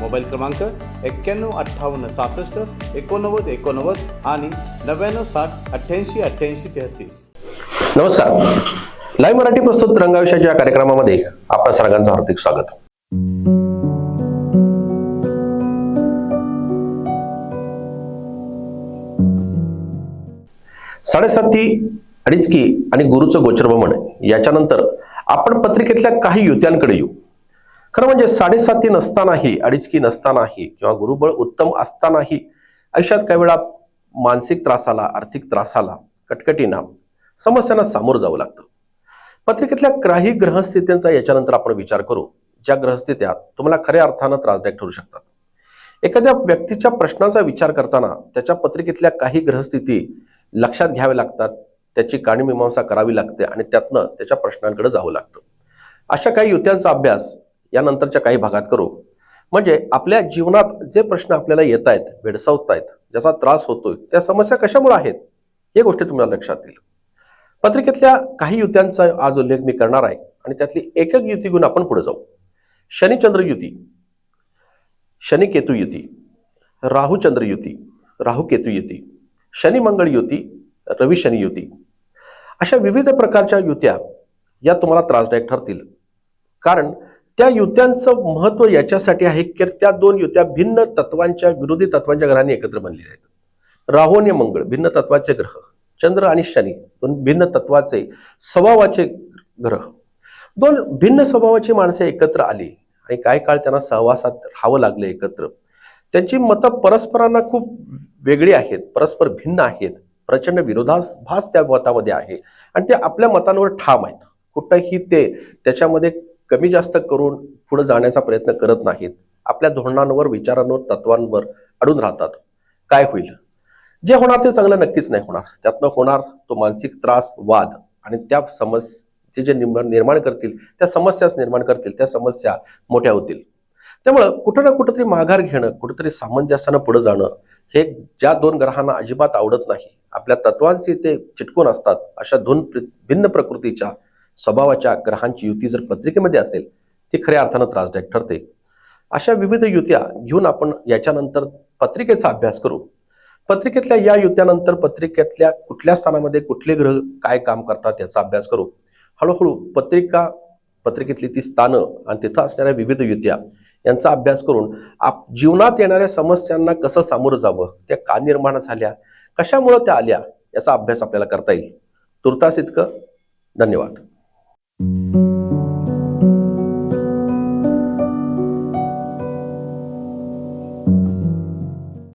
Mobile क्रमांक एक्क्याण्णव अठ्ठावन्न सहासष्ट एकोणनव्वद एकोणनव्वद आणि नव्याण्णव साठ अठ्ठ्याऐंशी अठ्ठ्याऐंशी तेहतीस. नमस्कार. लाईव्ह मराठी प्रस्तुत रंगाविषयाच्या कार्यक्रमामध्ये आपल्या सर्वांचं हार्दिक स्वागत. साडेसाती अडीचकी आणि गुरुचं गोचरभ्रमण याच्यानंतर आपण पत्रिकेतल्या काही युत्यांकडे येऊ. खरं म्हणजे साडेसाती नसतानाही अडीचकी नसतानाही किंवा गुरुबळ उत्तम असतानाही आयुष्यात काही वेळा मानसिक त्रासाला आर्थिक त्रासाला कटकटीना समस्यांना सामोरं जावं लागतं. पत्रिकेतल्या काही ग्रहस्थित्यांचा याच्यानंतर आपण विचार करू ज्या ग्रहस्थित्या तुम्हाला खऱ्या अर्थानं त्रासदायक ठरू शकतात. एखाद्या व्यक्तीच्या प्रश्नाचा विचार करताना त्याच्या पत्रिकेतल्या काही ग्रहस्थिती लक्षात घ्याव्या लागतात त्याची काणीमीमांसा करावी लागते आणि त्यातनं त्याच्या प्रश्नांकडे जावं लागतं. अशा काही युत्यांचा अभ्यास यानंतरच्या काही भागात करू. म्हणजे आपल्या जीवनात जे प्रश्न आपल्याला येत आहेत भेडसावत आहेत ज्याचा त्रास होतोय त्या समस्या कशामुळे आहेत? हे गोष्टी तुम्हाला लक्षात येईल. पत्रिकेतल्या काही युत्यांचा आज उल्लेख मी करणार आहे आणि त्यातली एकक युती घेऊन आपण पुढे जाऊ. शनिचंद्र युती शनी केतू युती राहूचंद्र युती राहू केतू युती शनी मंगळ युती रवी शनी युती. अशा विविध प्रकारच्या युत्या या तुम्हाला त्रासदायक ठरतील. कारण त्या युत्यांचं महत्त्व याच्यासाठी आहे की त्या दोन युत्या भिन्न तत्वांच्या विरोधी तत्वांच्या ग्रहांनी एकत्र बनलेल्या आहेत. राहू आणि मंगळ भिन्न तत्वाचे ग्रह चंद्र आणि शनी दोन भिन्न तत्वाचे स्वभावाचे ग्रह. दोन भिन्न स्वभावाची माणसे एकत्र आली आणि काही काळ त्यांना सहवासात राहावं लागलं एकत्र. त्यांची मतं परस्परांना खूप वेगळी आहेत परस्पर भिन्न आहेत प्रचंड विरोधाभास त्या मतामध्ये आहे आणि ते आपल्या मतांवर ठाम आहेत. कुठंही ते त्याच्यामध्ये कमी जास्त करून पुढे जाण्याचा प्रयत्न करत नाहीत. आपल्या धोरणांवर विचारांवर तत्वांवर अडून राहतात. काय होईल? जे होणार ते चांगलं नक्कीच नाही होणार. त्यातनं होणार तो मानसिक त्रास वाद आणि त्या समस्या ते जे निर्माण निर्माण करतील त्या समस्याच निर्माण करतील त्या समस्या मोठ्या होतील. त्यामुळं कुठं ना कुठंतरी माघार घेणं कुठंतरी सामंजस्यानं पुढे जाणं हे ज्या दोन ग्रहांना अजिबात आवडत नाही. आपल्या तत्वांशी ते चिटकून असतात अशा दोन भिन्न प्रकृतीच्या स्वभावाच्या ग्रहांची युती जर पत्रिकेमध्ये असेल ती खऱ्या अर्थानं त्रासदायक ठरते. अशा विविध युत्या घेऊन आपण याच्यानंतर पत्रिकेचा अभ्यास करू. पत्रिकेतल्या या युत्यानंतर पत्रिकेतल्या कुठल्या स्थानामध्ये कुठले ग्रह काय काम करतात याचा अभ्यास करू. हळूहळू पत्रिका पत्रिकेतली ती स्थानं आणि तिथं असणाऱ्या विविध युत्या यांचा अभ्यास करून आप जीवनात येणाऱ्या समस्यांना कसं सामोरं जावं त्या का निर्माण झाल्या कशामुळं त्या आल्या याचा अभ्यास आपल्याला करता येईल. तुर्तास इतकं. धन्यवाद. Mm-hmm.